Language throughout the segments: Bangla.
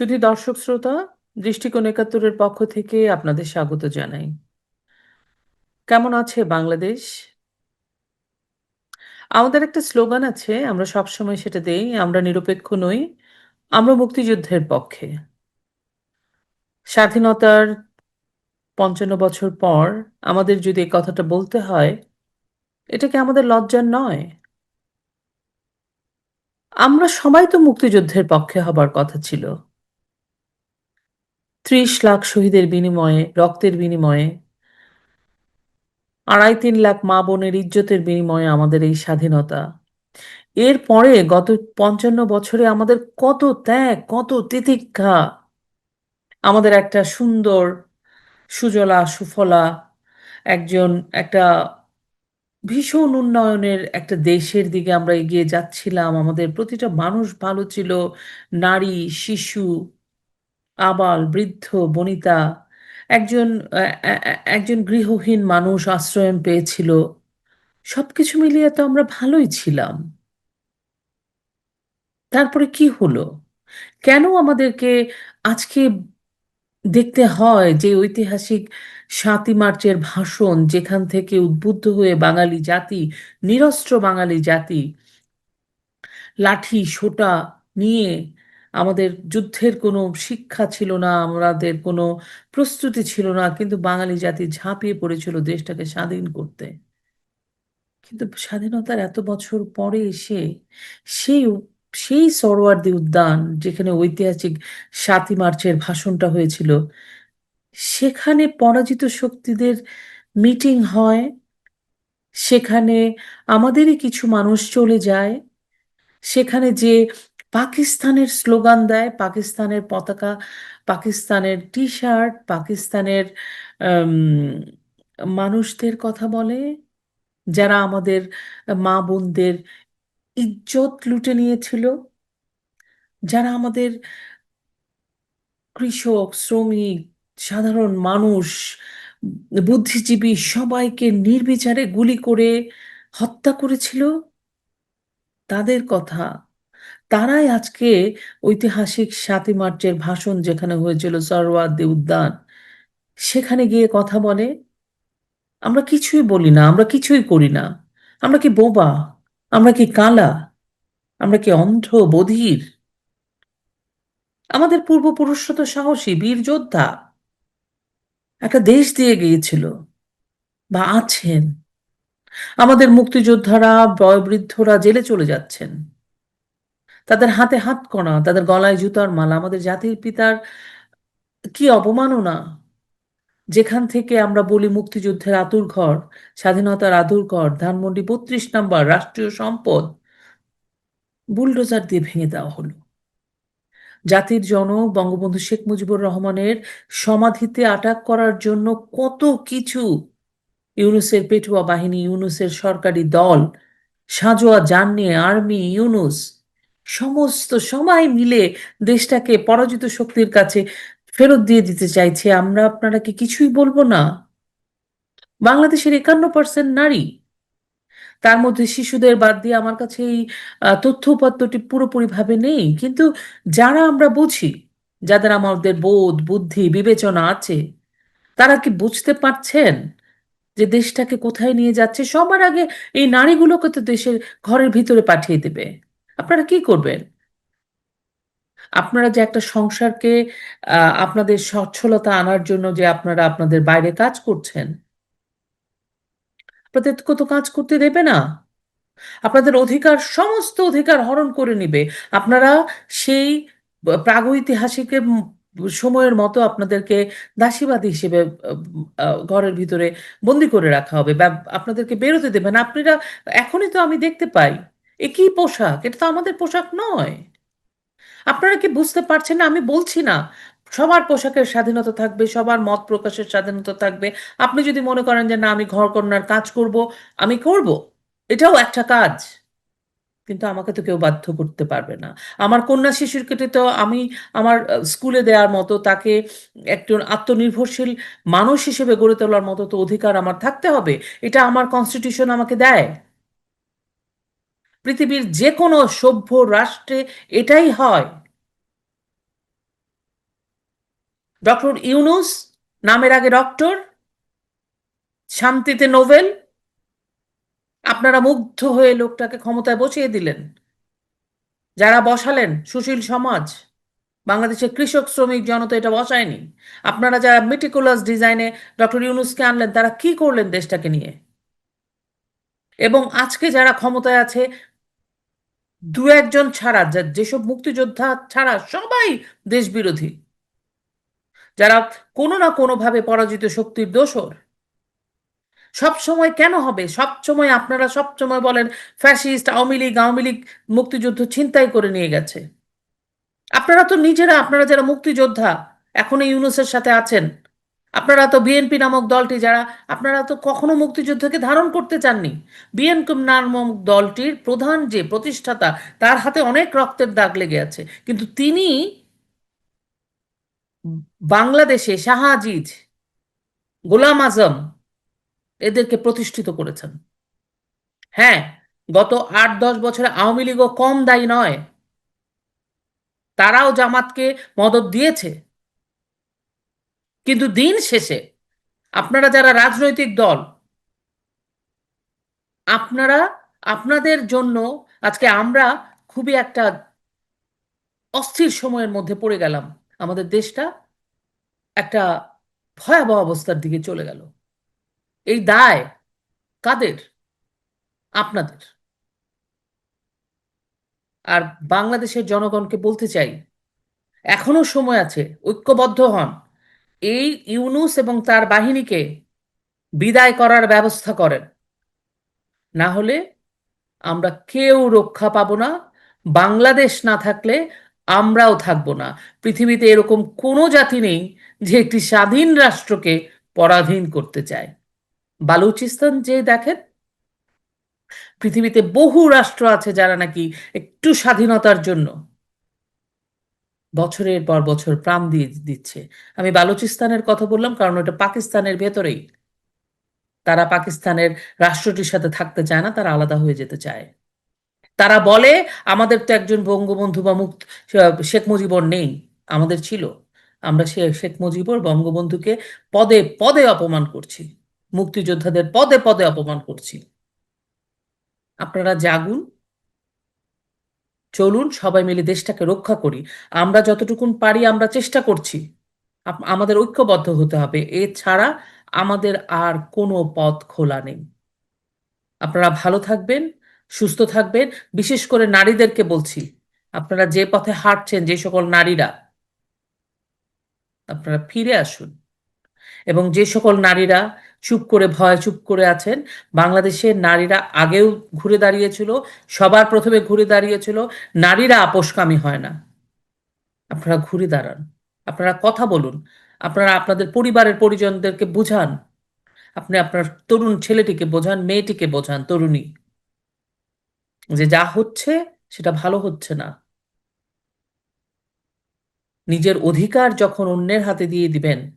শুধু দর্শক শ্রোতা, দৃষ্টিকোণ একাত্তরের পক্ষ থেকে আপনাদের স্বাগত জানাই। কেমন আছে বাংলাদেশ? আমাদের একটা স্লোগান আছে, আমরা সবসময় সেটা দেই, আমরা নিরপেক্ষ নই, আমরা মুক্তিযুদ্ধের পক্ষে। স্বাধীনতার পঞ্চান্ন বছর পর আমাদের যদি এই কথাটা বলতে হয়, এটা কি আমাদের লজ্জার নয়? আমরা সবাই তো মুক্তিযুদ্ধের পক্ষে হবার কথা ছিল। ত্রিশ লাখ শহীদের বিনিময়ে, রক্তের বিনিময়ে, আড়াই তিন লাখ মা বোনের ইজ্জতের বিনিময়ে আমাদের এই স্বাধীনতা। এরপরে গত পঞ্চান্ন বছরে আমাদের কত ত্যাগ, কত তিতিক্ষা, আমাদের একটা সুন্দর, সুজলা, সুফলা, একজন, একটা ভীষণ উন্নয়নের একটা দেশের দিকে আমরা এগিয়ে যাচ্ছিলাম। আমাদের প্রতিটা মানুষ ভালো ছিল, নারী, শিশু আবাল, বৃদ্ধ, বনিতা, একজন একজন গৃহহীন মানুষ আশ্রয় পেয়েছিল। সবকিছু মিলিয়ে তো আমরা ভালোই ছিলাম। তারপরে কি হলো? কেন আমাদেরকে আজকে দেখতে হয় যে ঐতিহাসিক সাতই মার্চের ভাষণ, যেখান থেকে উদ্বুদ্ধ হয়ে বাঙালি জাতি, নিরস্ত্র বাঙালি জাতি, লাঠি, সোটা নিয়ে আমাদের যুদ্ধের কোনো শিক্ষা ছিল না, আমাদের কোনো প্রস্তুতি ছিল না, কিন্তু বাঙালি জাতি ঝাঁপিয়ে পড়েছিল দেশটাকে স্বাধীন করতে। কিন্তু স্বাধীনতার এত বছর পরে এসে সেই সেই সরোয়ার্দী উদ্যান, যেখানে ঐতিহাসিক সাতই মার্চের ভাষণটা হয়েছিল, সেখানে পরাজিত শক্তিদের মিটিং হয়, সেখানে আমাদেরই কিছু মানুষ চলে যায়, সেখানে যে পাকিস্তানের স্লোগান দেয়, পাকিস্তানের পতাকা, পাকিস্তানের টি শার্ট পাকিস্তানের মানুষদের কথা বলে, যারা আমাদের মা বোনদের ইজ্জত লুটে নিয়েছিল, যারা আমাদের কৃষক, শ্রমিক, সাধারণ মানুষ, বুদ্ধিজীবী সবাইকে নির্বিচারে গুলি করে হত্যা করেছিল, তাদের কথা তারাই আজকে ঐতিহাসিক সাতই মার্চের ভাষণ যেখানে হয়েছিল সরওয়ার্দী উদ্যান, সেখানে গিয়ে কথা বলে, আমরা কিছুই বলি না, আমরা কিছুই করি না। আমরা কি বোবা? আমরা কি কালা? আমরা কি অন্ধ, বধির? আমাদের পূর্বপুরুষরা তো সাহসী, বীর যোদ্ধা। একটা দেশ দিয়ে গিয়েছিল বা আছেন। আমাদের মুক্তিযোদ্ধারা, বয়োবৃদ্ধরা জেলে চলে যাচ্ছেন। তাদের হাতে হাত কণা, তাদের গলায় জুতার মালা, আমাদের জাতির পিতার কি অবমাননা? যেখান থেকে আমরা বলি মুক্তিযুদ্ধের আতুর ঘর, স্বাধীনতার আতুর ঘর, ধানমন্ডি বত্রিশ নম্বর রাষ্ট্রীয় সম্পদ, বুলডোজার দিয়ে ভেঙে দেওয়া হলো। জাতির জনক বঙ্গবন্ধু শেখ মুজিবুর রহমানের সমাধিতে আটাক করার জন্য কত কিছু ইউনুসের পেটুয়া বাহিনী, ইউনুসের সরকারি দল, সাজোয়া যান নিয়ে আর্মি, ইউনুস সমস্ত সবাই মিলে দেশটাকে পরাজিত শক্তির কাছে ফেরত দিয়ে দিতে চাইছে। আমরা আপনারা কি কিছুই বলব না। বাংলাদেশের একান্ন পার্সেন্ট নারী। তার মধ্যে শিশুদের বাদ দিয়ে আমার কাছে এই তথ্য উপাত্তটি পুরোপুরিভাবে নেই। কিন্তু যারা আমরা বুঝি, যাদের আমাদের বোধ, বুদ্ধি, বিবেচনা আছে, তারা কি বুঝতে পারছেন যে দেশটাকে কোথায় নিয়ে যাচ্ছে? সবার আগে এই নারীগুলোকে তো দেশের ঘরের ভিতরে পাঠিয়ে দেবে। আপনারা কি করবেন? আপনারা যে একটা সংসারকে আপনাদের সচ্ছলতা আনার জন্য যে আপনারা আপনাদের বাইরে কাজ করছেন, আপনাদের তো কাজ করতে দেবে না। আপনাদের অধিকার, সমস্ত অধিকার হরণ করে নিবে। আপনারা সেই প্রাগৈতিহাসিকের সময়ের মতো আপনাদেরকে দাসীবাদী হিসেবে ঘরের ভিতরে বন্দি করে রাখা হবে বা আপনাদেরকে বেরোতে দেবেন আপনারা, এখনই তো আমি দেখতে পাই। এ কি পোশাক, এটা তো আমাদের পোশাক নয়। আপনারা কি বুঝতে পারছেন না? আমি বলছি না, সবার পোশাকের স্বাধীনতা থাকবে, সবার মত প্রকাশের স্বাধীনতা থাকবে। আপনি যদি মনে করেন যে না, আমি ঘর কন্যার কাজ করব, আমি করব। এটাও একটা কাজ। কিন্তু আমাকে তো কেউ বাধ্য করতে পারবে না। আমার কন্যা শিশুর কেটে তো আমি আমার স্কুলে দেওয়ার মতো, তাকে একজন আত্মনির্ভরশীল মানুষ হিসেবে গড়ে তোলার মতো তো অধিকার আমার থাকতে হবে। এটা আমার কনস্টিটিউশন আমাকে দেয়। পৃথিবীর যে কোনো সভ্য রাষ্ট্রে এটাই হয়। ডক্টর ইউনুস, নামের আগে ডক্টর, শান্তিতে নোবেল, আপনারা মুগ্ধ হয়ে লোকটাকে ক্ষমতায় বসিয়ে দিলেন। যারা বসালেন, সুশীল সমাজ, বাংলাদেশের কৃষক, শ্রমিক জনতা এটা বসায়নি। আপনারা যারা মেটিকুলাস ডিজাইনে ডক্টর ইউনুসকে আনলেন, তারা কি করলেন দেশটাকে নিয়ে? এবং আজকে যারা ক্ষমতায় আছে দু একজন ছাড়া, যা যেসব মুক্তিযোদ্ধা ছাড়া সবাই দেশ বিরোধী যারা কোনো না কোনোভাবে পরাজিত শক্তির দোষর। সব সময় কেন হবে? সব সময় আপনারা সব সময় বলেন, ফ্যাসিস্ট, আওয়ামী লীগ আওয়ামী লীগ মুক্তিযুদ্ধ ছিনতাই করে নিয়ে গেছে। আপনারা তো নিজেরা, আপনারা যারা মুক্তিযোদ্ধা, এখন এই ইউনুসের সাথে আছেন আপনারা তো বিএনপি নামক দলটি যারা, আপনারা তো কখনো মুক্তিযুদ্ধকে ধারণ করতে চাননি। বিএনপি নামক দলটির প্রধান যে প্রতিষ্ঠাতা, তার হাতে অনেক রক্তের দাগ লেগে আছে। কিন্তু তিনি বাংলাদেশে শাহাজিজ গোলাম আজম এদেরকে প্রতিষ্ঠিত করেছেন। হ্যাঁ গত আট দশ বছরে আওয়ামী লীগও কম দায়ী নয়। তারাও জামাতকে মদত দিয়েছে। কিন্তু দিন শেষে আপনারা যারা রাজনৈতিক দল, আপনারা, আপনাদের জন্য আজকে আমরা খুবই একটা অস্থির সময়ের মধ্যে পড়ে গেলাম। আমাদের দেশটা একটা ভয়াবহ অবস্থার দিকে চলে গেল। এই দায় কাদের? আপনাদের। আর বাংলাদেশের জনগণকে বলতে চাই, এখনও সময় আছে, ঐক্যবদ্ধ হন। এই ইউনুস এবং তার বাহিনীকে বিদায় করার ব্যবস্থা করেন। না হলে আমরা কেউ রক্ষা পাবো না, বাংলাদেশ না থাকলে আমরাও থাকব না। পৃথিবীতে এরকম কোনো জাতি নেই যে একটি স্বাধীন রাষ্ট্রকে পরাধীন করতে চায়। বালুচিস্তান যে দেখেন, পৃথিবীতে বহু রাষ্ট্র আছে যারা নাকি একটু স্বাধীনতার জন্য বছরের পর বছর প্রাণ দিয়ে দিচ্ছে। আমি বালুচিস্তানের কথা বললাম কারণ ওটা পাকিস্তানের ভেতরেই। তারা পাকিস্তানের রাষ্ট্রটির সাথে থাকতে চায় না, তারা আলাদা হয়ে যেতে চায়। তারা বলে, আমাদের তো একজন বঙ্গবন্ধু বা মুক্ত, শেখ মুজিবর নেই, আমাদের ছিল। আমরা সে, শেখ মুজিবর বঙ্গবন্ধুকে পদে পদে অপমান করছি। মুক্তিযোদ্ধাদের পদে পদে অপমান করছি। আপনারা জাগুন চলুন সবাই মিলে দেশটাকে রক্ষা করি। আমরা যতটুকুন পারি আমরা চেষ্টা করছি। আমাদের ঐক্যবদ্ধ হতে হবে। এছাড়া আমাদের আর কোনো পথ খোলা নেই। আপনারা ভালো থাকবেন, সুস্থ থাকবেন। বিশেষ করে নারীদেরকে বলছি, আপনারা যে পথে হাঁটছেন, যে সকল নারীরা, আপনারা ফিরে আসুন। এবং যে সকল নারীরা চুপ করে ভয়, চুপ করে আছেন। বাংলাদেশের নারীরা আগেও ঘুরে দাঁড়িয়েছিল, সবার প্রথমে ঘুরে দাঁড়িয়েছিল, নারীরা আপোষকামী হয় না। আপনারা ঘুরে দাঁড়ান, আপনারা কথা বলুন, আপনারা আপনাদের পরিবারের পরিজনদেরকে বুঝান। আপনি আপনার তরুণ ছেলেটিকে বোঝান, মেয়েটিকে বোঝান, তরুণী। যে যা হচ্ছে, সেটা ভালো হচ্ছে না। নিজের অধিকার যখন অন্যের হাতে দিয়ে দিবেন,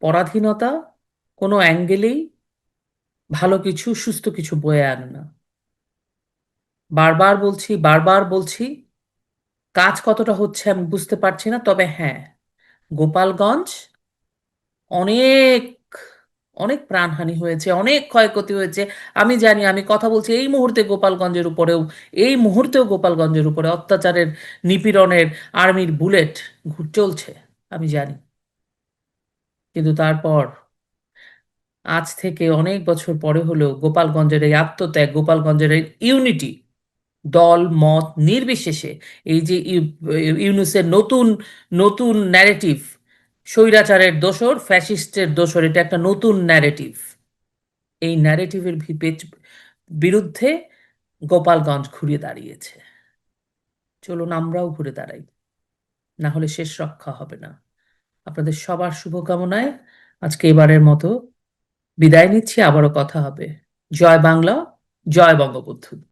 পরাধীনতা কোনো অ্যাঙ্গেলেই ভালো কিছু, সুস্থ কিছু বয়ে আনে না। বারবার বলছি বারবার বলছি, কাজ কতটা হচ্ছে আমি বুঝতে পারছি না, তবে হ্যাঁ গোপালগঞ্জ অনেক অনেক প্রাণহানি হয়েছে, অনেক ক্ষয়ক্ষতি হয়েছে। আমি জানি, আমি কথা বলছি এই মুহূর্তে গোপালগঞ্জের উপরেও, এই মুহূর্তেও গোপালগঞ্জের উপরে অত্যাচারের নিপীড়নের আর্মির বুলেট চলছে, আমি জানি। কিন্তু তারপর আজ থেকে অনেক বছর পরে হলেও গোপালগঞ্জের এই আত্মত্যাগ, গোপালগঞ্জের এই ইউনিটি দল, মত নির্বিশেষে এই যে ইউনুসের নতুন নতুন ন্যারেটিভ স্বৈরাচারের দোসর ফ্যাসিস্টের দোসর, এটা একটা নতুন ন্যারেটিভ এই ন্যারেটিভের বিরুদ্ধে গোপালগঞ্জ ঘুরে দাঁড়িয়েছে। চলুন আমরাও ঘুরে দাঁড়াই। না হলে শেষ রক্ষা হবে না। আপনাদের সবার শুভকামনায় আজকে এবারের মতো বিদায় নিচ্ছি আবারও কথা হবে। জয় বাংলা জয় বঙ্গবন্ধু।